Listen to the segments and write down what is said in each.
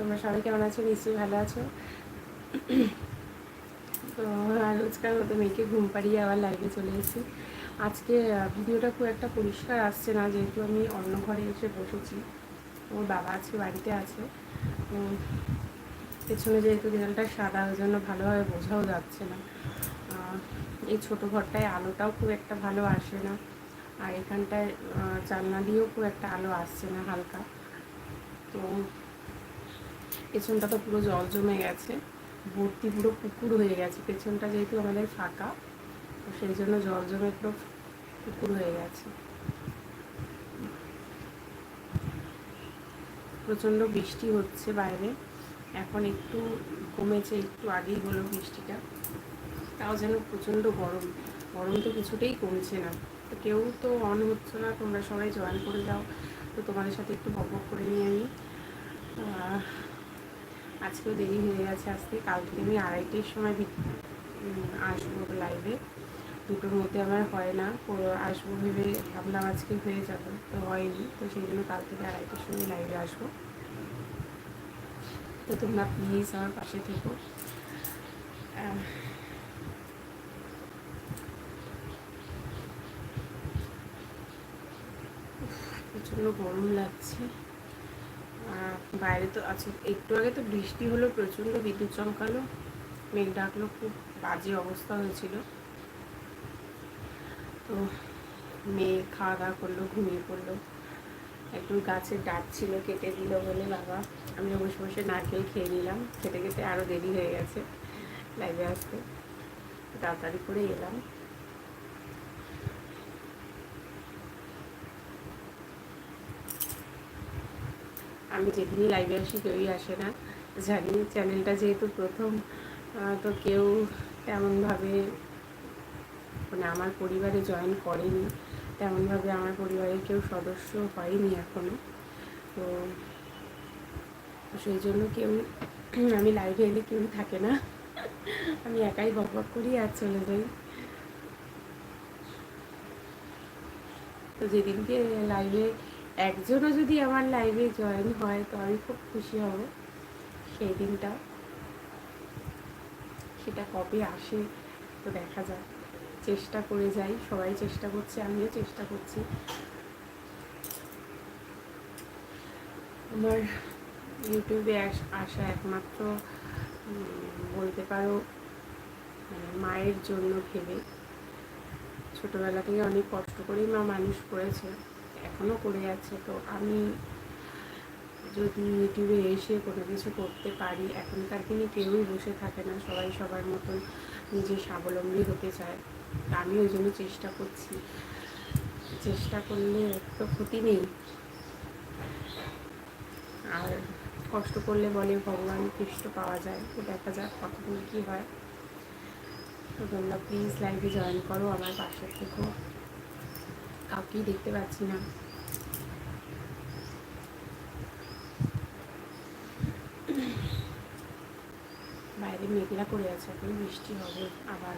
তোমরা সবাই কেমন আছো? নিশ্চয়ই ভালো আছো। তো রোজকার মতো মেয়েকে ঘুম পাড়িয়ে আবার লাইভে চলে এসেছি। আজকে ভিডিওটা খুব একটা পরিষ্কার আসছে না, যেহেতু আমি অন্য ঘরে এসে বসেছি। ওর বাবা আজকে বাড়িতে আছে। পেছনে যেহেতু দেয়ালটা সাদা, ওই জন্য ভালোভাবে বোঝাও যাচ্ছে না। এই ছোটো ঘরটায় আলোটাও খুব একটা ভালো আসে না। আর এখানটায় জানলা দিয়েও খুব একটা আলো আসছে না হালকা। তো পেছনটা তো পুরো জল জমে গেছে, ভর্তি পুরো পুকুর হয়ে গেছে, পেছনটা যেহেতু আমাদের ফাঁকা, তো সেই জন্য জল জমে পুরো পুকুর হয়ে গেছে। প্রচণ্ড বৃষ্টি হচ্ছে বাইরে, এখন একটু কমেছে, একটু আগেই হলো বৃষ্টিটা, তাও যেন প্রচণ্ড গরম গরম তো কিছুতেই কমছে না। তো কেউ তো অন হচ্ছে না, তোমরা সবাই জয়েন করে যাও, তো তোমাদের সাথে একটু বক করে নিই আমি আজকেও দেরি হয়ে গেছে, আজকে কাল থেকে আমি আড়াইটের সময় আসব লাইভে দুটোর মধ্যে আমার হয় না আসব ভেবে ভাবলাম আজকে হয়ে যাবে, তো হয়নি, তো সেই জন্য কাল থেকে আড়াইটের সময় লাইভে আসব। তো তোমরা প্লিজ আমার পাশে থেকো। প্রচণ্ড গরম লাগছে। বাইরে তো আছে। একটু আগে তো বৃষ্টি হলো, প্রচণ্ড বিদ্যুৎ চমকালো। মেঘ ডাকলো, খুব বাজে অবস্থা হয়েছিল। তো মেয়ে খাওয়া দাওয়া করল, ঘুমিয়ে পড়ল। একটু গাছের ডাট ছিল, কেটে দিল বলে, বাবা আমি বসে বসে নারকেল খেয়ে নিলাম। খেতে খেতে আরও দেরি হয়ে গেছে লাইভে আসতে। তাড়াতাড়ি করে এলাম। আমি যেদিনই লাইভে আসি কেউই আসে না। জানি চ্যানেলটা যেহেতু প্রথম তো কেউ তেমনভাবে মানে আমার পরিবারে জয়েন করেনি। তেমনভাবে আমার পরিবারের কেউ সদস্য হয়নি এখনও তো সেই জন্য কেউ, আমি লাইভে এলে কেউ থাকে না। আমি একাই বক বক করি আর চলে যাই। তো যেদিনকে লাইভে একজনও যদি আমার লাইভে জয়েন হয় তো আমি খুব খুশি হব সেই দিনটা। সেটা কবে আসে তো দেখা যাক। চেষ্টা করে যাই, সবাই চেষ্টা করছে, আমিও চেষ্টা করছি। আমার ইউটিউবে আসা একমাত্র বলতে পারো মানে মায়ের জন্য ভেবে। ছোটোবেলা থেকে অনেক কষ্ট করেই মা মানুষ করেছে। এখনও করে যাচ্ছে। তো আমি যদি ইউটিউবে এসে কোনো কিছু করতে পারি, এখনকার দিনে কেউই বসে থাকে না, সবাই সবার মতন নিজে স্বাবলম্বী হতে চায়। আমি ওই জন্য চেষ্টা করছি। চেষ্টা করলে তো ক্ষতি নেই। আর কষ্ট করলে বলে ভগবান কৃষ্ট পাওয়া যায়। তো দেখা যাক কতদূর কী হয়। তো তোমরা প্লিজ লাইভে জয়েন করো আমার পাশে থেকো। কাউকেই দেখতে পাচ্ছি না। বাইরে মেঘলা করে আছে এখন বৃষ্টি হবে আবার।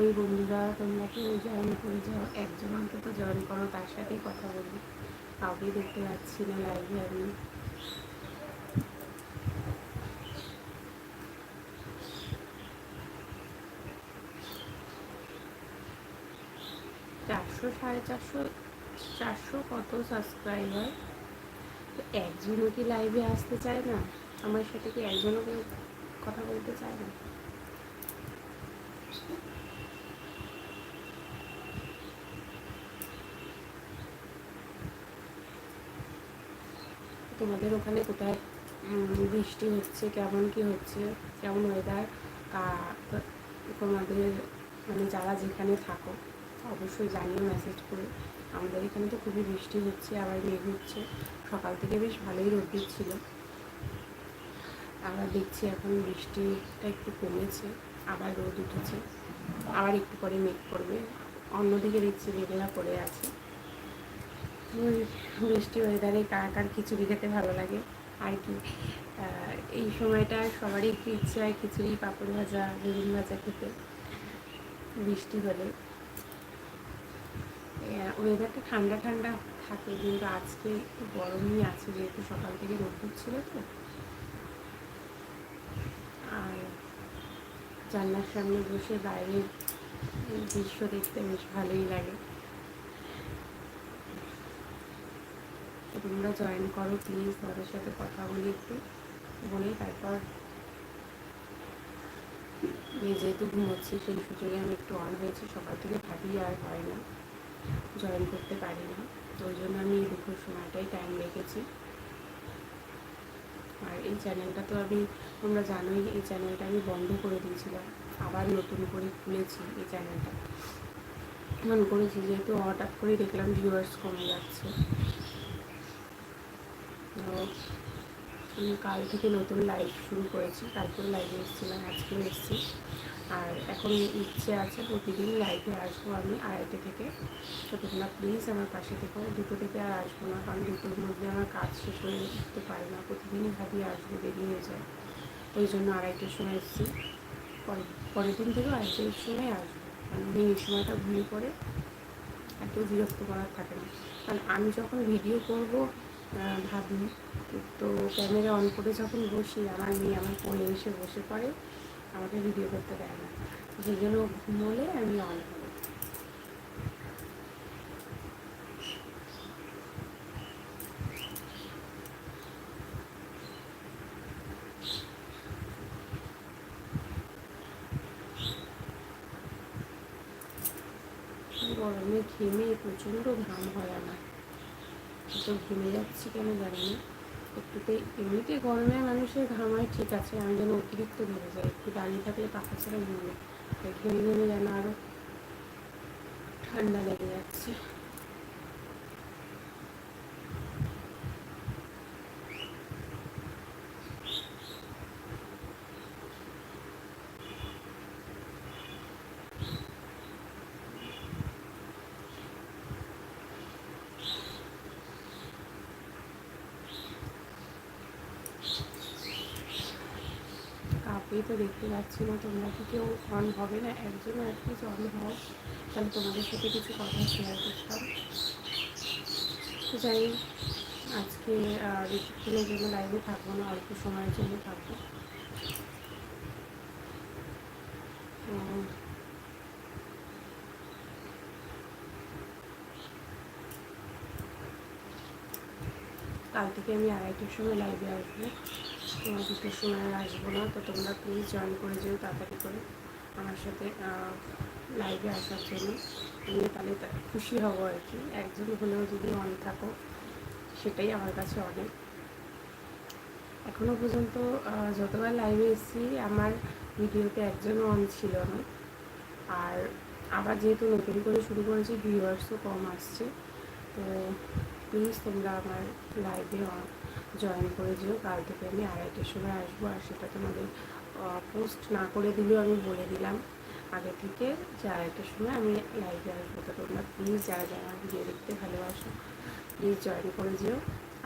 ওই বন্ধুরা, তোমরা কেউ জয়েন করে যাও একজন অন্তত জয়েন করো, তার সাথেই কথা বলি। কাউকে দেখতে পাচ্ছি না লাইভে আমি। চারশো সাড়ে চারশো চারশো কত সাবস্ক্রাইবার তো একজনও কি লাইভে আসতে চায় না? আমার সাথে কি একজনও কথা বলতে চায় না? তোমাদের ওখানে কোথায় বৃষ্টি হচ্ছে, কেমন কি হচ্ছে, কেমন ওয়েদার তোমাদের মানে যারা যেখানে থাকো, অবশ্যই জানিও মেসেজ করে। আমাদের এখানে তো খুবই বৃষ্টি হচ্ছে, আবার মেঘ হচ্ছে। সকাল থেকে বেশ ভালোই রোদ দিচ্ছিল। আবার দেখছি এখন বৃষ্টিটা একটু কমেছে, আবার রোদ উঠেছে। আবার একটু পরে মেঘ পড়বে অন্যদিকে দেখছি মেঘলা পড়ে আছে। বৃষ্টি ওয়েদারে কার কার খিচুড়ি খেতে ভালো লাগে, আর কি। এই সময়টা সবারই একটু ইচ্ছে হয় খিচুড়ি, পাঁপড় ভাজা, বেগুন ভাজা খেতে বৃষ্টি হলে। ওয়েদারটা ঠান্ডা ঠান্ডা থাকে, কিন্তু আজকে একটু গরমই আছে, যেহেতু সকাল থেকে রোদ্দুর ছিল তো। আর জানলার সামনে বসে বাইরের দৃশ্য দেখতে বেশ ভালোই লাগে। তোমরা জয়েন করো প্লিজ তোমাদের সাথে কথা বলি একটু, বলে তারপর যেহেতু ঘুমোচ্ছি, সেই সুযোগে আমি একটু অন হয়েছি, সকাল থেকে ভাবি আর হয় না জয়েন করতে পারি না। তো ওই জন্য আমি দুপুর সময়টাই টাইম রেখেছি। আর এই চ্যানেলটা তো আমি, তোমরা জানোই, এই চ্যানেলটা আমি বন্ধ করে দিয়েছিলাম, আবার নতুন করে খুলেছি এই চ্যানেলটা মন করেছি যেহেতু হঠাৎ করে দেখলাম ভিউয়ার্স কমে যাচ্ছে। আমি কাল থেকে নতুন লাইভ শুরু করেছি। কালকেও লাইভে এসেছিলাম, আজকেও এসেছি। আর এখন ইচ্ছে আছে প্রতিদিন লাইভে আসব আমি আড়াইটে থেকে। তো তোমরা প্লিজ আমার পাশে থেকো। দুটো থেকে আর আসব না, কারণ দুটোর মধ্যে আমার কাজ শেষ হয়ে উঠতে পারি না। প্রতিদিনই ভাবি আসব, দেরি হয়ে যায়। ওই জন্য আড়াইটের সময় এসেছি। পরের পরের দিন থেকেও আড়াইটের সময় আসব। কারণ এই সময়টা ঘুমিয়ে পড়ে। এত বিরক্ত করার থাকে না। কারণ আমি যখন ভিডিও করব ভাবি। তো ক্যামেরা অন করে যখন বসি, আমার মেয়ে আমার কোলে এসে বসে পড়ে, আমাকে ভিডিও করতে দেয় না। যে জন্য ঘুমোলে, আমি অন করি। গরমে ঘেমে প্রচণ্ড ঘাম হয় আমার। তো ঘেমে যাচ্ছে কেন জানি না। একটুতে এমনিতে গরমে মানুষের ঘামায় ঠিক আছে, আমি যেন অতিরিক্ত ঘেমে যাই। একটু দাঁড়িয়ে থাকলে পাখা ছাড়া ঘুমে ঘেমে ঘেমে যেন আরও ঠান্ডা লেগে যাচ্ছে। কাউকেই তো দেখতে পাচ্ছি না, তোমরা কি কেউ অন হবে না? একজন আর কি অন হও। তাহলে তোমাদের সাথে কিছু কথা শেয়ার করতাম। তো যাই আজকে বেশিক্ষণের জন্য লাইভে থাকব না, অল্প সময়ের জন্য থাকব তো কাল থেকে আমি আড়াইটার সময় লাইভে আসব। দুটোর সময় আর আসব না, তো তোমরা প্লিজ জয়েন করে যেও তাড়াতাড়ি করে আমার সাথে লাইভে আসার জন্য। আমি তাহলে খুশি হব আর কি। একজন হলেও যদি অন থাকো, সেটাই আমার কাছে অনেক। এখনও পর্যন্ত যতবার লাইভে এসেছি, আমার ভিডিওতে একজনও অন ছিল না। আর আবার যেহেতু নতুন করে শুরু করেছি ভিউয়ার্সও কম আসছে। তো প্লিজ তোমরা আমার লাইভে জয়েন করে যেও। কাল থেকে আমি আড়াইটের সময় আসব আর সেটা তোমাদের পোস্ট না করে দিলেও আমি বলে দিলাম। আগে থেকে যে আড়াইটের সময় আমি লাইভে আসব। তো তোমরা প্লিজ যারা যারা আমার ভিডিও দেখতে ভালোবাসো প্লিজ জয়েন করে যেও।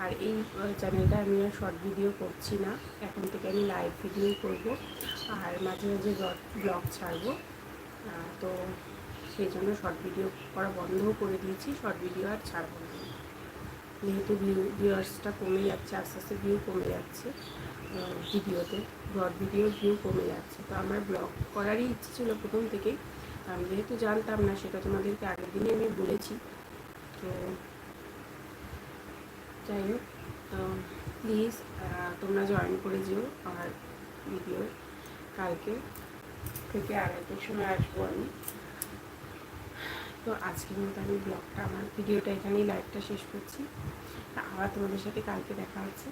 আর এই চ্যানেলটা আমি আর শর্ট ভিডিও করছি না। এখন থেকে আমি লাইভ ভিডিও করব। আর মাঝে মাঝে ব্লগ ছাড়বো। তো সেই জন্য শর্ট ভিডিও করা বন্ধও করে দিয়েছি। শর্ট ভিডিও আর ছাড়বো না। যেহেতু ভিউ ভিউয়ার্সটা কমে যাচ্ছে, আস্তে আস্তে ভিউ কমে যাচ্ছে ভিডিওতে ব্লগ ভিডিওর ভিউ কমে যাচ্ছে। তো আমার ব্লগ করারই ইচ্ছে ছিল প্রথম থেকেই। আমি যেহেতু জানতাম না, সেটা তোমাদেরকে আগের দিনই আমি বলেছি। তো যাই হোক প্লিজ তোমরা জয়েন করে যেও আমার ভিডিও কালকে থেকে আড়াইটার সময় আসব আমি। তো আজকের মতো আমি ব্লগটা আমার ভিডিওটা এখানেই লাইভটা শেষ করছি। আবার তোমাদের সাথে কালকে দেখা হচ্ছে।